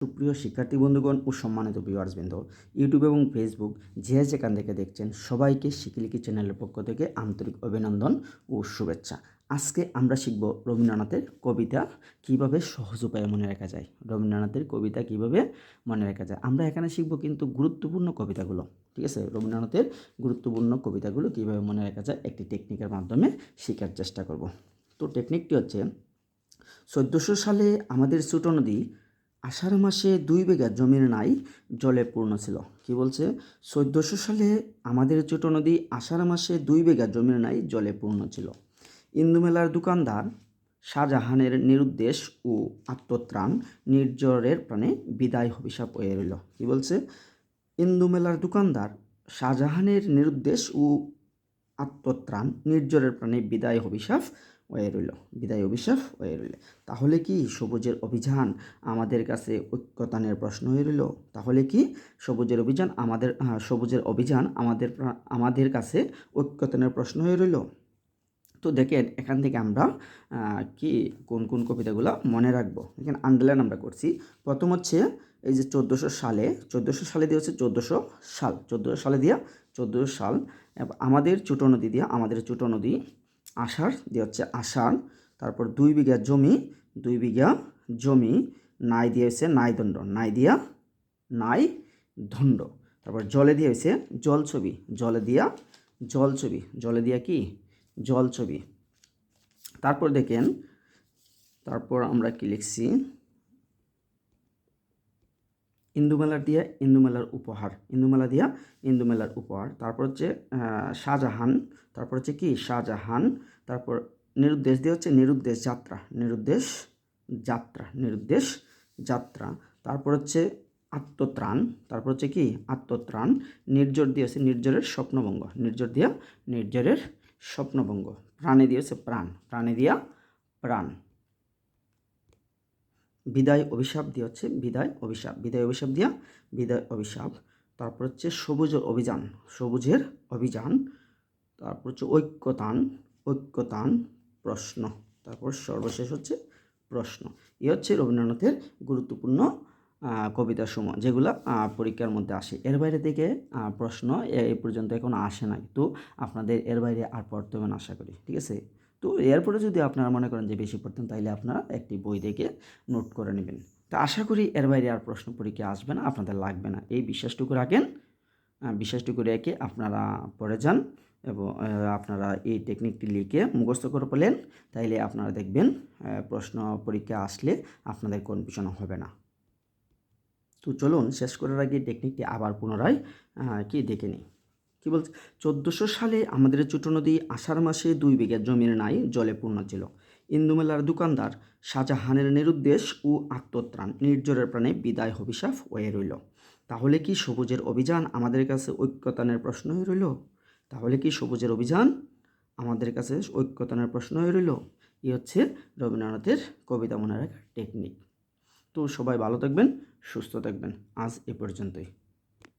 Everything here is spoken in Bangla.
সুপ্রিয় শিক্ষার্থী বন্ধুগণ ও সম্মানিত ভিউয়ার্সবৃন্দ ইউটিউব এবং ফেসবুক যে যেখান থেকে দেখছেন সবাইকে শিখিলিকি চ্যানেলের পক্ষ থেকে আন্তরিক অভিনন্দন ও শুভেচ্ছা। আজকে আমরা শিখব রবীন্দ্রনাথের কবিতা কীভাবে সহজ উপায়ে মনে রাখা যায়। রবীন্দ্রনাথের কবিতা কীভাবে মনে রাখা যায়। আমরা এখানে শিখব কিন্তু গুরুত্বপূর্ণ কবিতাগুলো, ঠিক আছে? রবীন্দ্রনাথের গুরুত্বপূর্ণ কবিতাগুলো কীভাবে মনে রাখা যায় একটি টেকনিকের মাধ্যমে শেখার চেষ্টা করব। তো টেকনিকটি হচ্ছে, চোদ্দোশো সালে আমাদের ছোটো নদী আষাঢ় মাসে দুই বিঘা জমির নাই, জলে পূর্ণ ছিল। কি বলছে? চোদ্দোশো সালে আমাদের ছোট নদী আষাঢ় মাসে দুই বিঘা জমির নাই, জলে পূর্ণ ছিল। ইন্দুমেলার দোকানদার শাহজাহানের নিরুদ্দেশ ও আত্মত্রাণ নির্জরের প্রাণে বিদায় অভিশাপ হয়ে রইল। কি বলছে? ইন্দুমেলার দোকানদার শাহজাহানের নিরুদ্দেশ ও আত্মত্রাণ নির্জরের প্রাণে বিদায় অভিশাপ হয়ে রইল বিদায় অভিশাপ হয়ে রইল তাহলে কি সবুজের অভিযান আমাদের কাছে ঐক্যতানের প্রশ্ন হয়ে রইল তাহলে কি সবুজের অভিযান আমাদের সবুজের অভিযান আমাদের আমাদের কাছে ঐক্যতানের প্রশ্ন হয়ে রইল তো দেখেন, এখান থেকে আমরা কি, কোন কোন কবিতাগুলো মনে রাখব? এখানে আন্ডারলাইন আমরা করছি। প্রথম হচ্ছে, এই যে চোদ্দোশো সালে চোদ্দোশো সালে দিয়ে হচ্ছে চোদ্দোশো সাল। চোদ্দোশো সালে দিয়া চোদ্দোশো সাল আমাদের ছোটো নদী দিয়া, আমাদের ছোটো নদী আষাঢ়, দিয়ে হচ্ছে আষাঢ়। তারপর দুই বিঘা জমি, দুই বিঘা জমি, নাই দিয়ে হয়েছে নাই দণ্ড। নাই দিয়া নাই দণ্ড। তারপর জলে দিয়ে হয়েছে জল ছবি। জলে দিয়া জল ছবি। জলে দিয়া কি? জল ছবি। তারপর দেখেন, তারপর আমরা কি লিখছি? ইন্দুমেলার দিয়া ইন্দুমেলার উপহার। ইন্দুমেলা দিয়া ইন্দুমেলার উপহার। তারপর হচ্ছে শাহজাহান। তারপর হচ্ছে কি? শাহজাহান। তারপর নিরুদ্দেশ দিয়ে হচ্ছে নিরুদ্দেশ যাত্রা। নিরুদ্দেশ যাত্রা। নিরুদ্দেশ যাত্রা। তারপর হচ্ছে আত্মত্রাণ। তারপর হচ্ছে কি? আত্মত্রাণ। নির্জর দিয়ে হচ্ছে নির্জরের স্বপ্নভঙ্গ। নির্জর দিয়া নির্জরের স্বপ্নভঙ্গ। প্রাণে দিয়ে হচ্ছে প্রাণ। প্রাণে দিয়া প্রাণ। বিদায় অভিশাপ দিয়ে হচ্ছে বিদায় অভিশাপ। বিদায় অভিশাপ দিয়া বিদায় অভিশাপ। তারপর হচ্ছে সবুজের অভিযান সবুজের অভিযান। তারপর হচ্ছে ঐক্যতান ঐক্যতান প্রশ্ন। তারপর সর্বশেষ হচ্ছে প্রশ্ন। এ হচ্ছে রবীন্দ্রনাথের গুরুত্বপূর্ণ আহ, কবিতার সময় যেগুলো পরীক্ষার মধ্যে আসে। এর বাইরে থেকে প্রশ্ন এ- পর্যন্ত এখন আসে না তো আপনাদের এর বাইরে আর পড়তে হবে না আশা করি। ঠিক আছে? তো এরপরে যদি আপনারা মনে করেন যে বেশি পড়তেন তাহলে আপনারা একটি বই দেখে নোট করে নেবেন। তো আশা করি এর বাইরে আর প্রশ্ন পরীক্ষা আসবে না, আপনাদের লাগবে না। এই বিশ্বাসটুকু রাখেন বিশ্বাসটুকু রেখে আপনারা পড়ে যান এবং আপনারা এই টেকনিকটি লিখে মুখস্থ করে পেলেন তাইলে আপনারা দেখবেন প্রশ্ন পরীক্ষা আসলে আপনাদের কনফিউশন হবে না। তো চলুন, শেষ করার আগে টেকনিকটি আবার পুনরায় কি দেখে নিই। কি বলছে? চোদ্দোশো সালে আমাদের ছোটো নদী আষাঢ় মাসে দুই বিঘা জমির নাই জলে পূর্ণ ছিল। ইন্দুমেলার দোকানদার শাহজাহানের নিরুদ্দেশ ও আত্মত্রাণ নির্জরের প্রাণে বিদায় অভিশাপ হয়ে রইল। তাহলে কি সবুজের অভিযান আমাদের কাছে ঐক্যতানের প্রশ্ন হয়ে রইল? তাহলে কি সবুজের অভিযান আমাদের কাছে ঐক্যতানের প্রশ্ন হয়ে রইল? এই হচ্ছে রবীন্দ্রনাথের কবিতা মনে রাখার টেকনিক। তো সবাই ভালো থাকবেন, সুস্থ থাকবেন। আজ এ পর্যন্তই।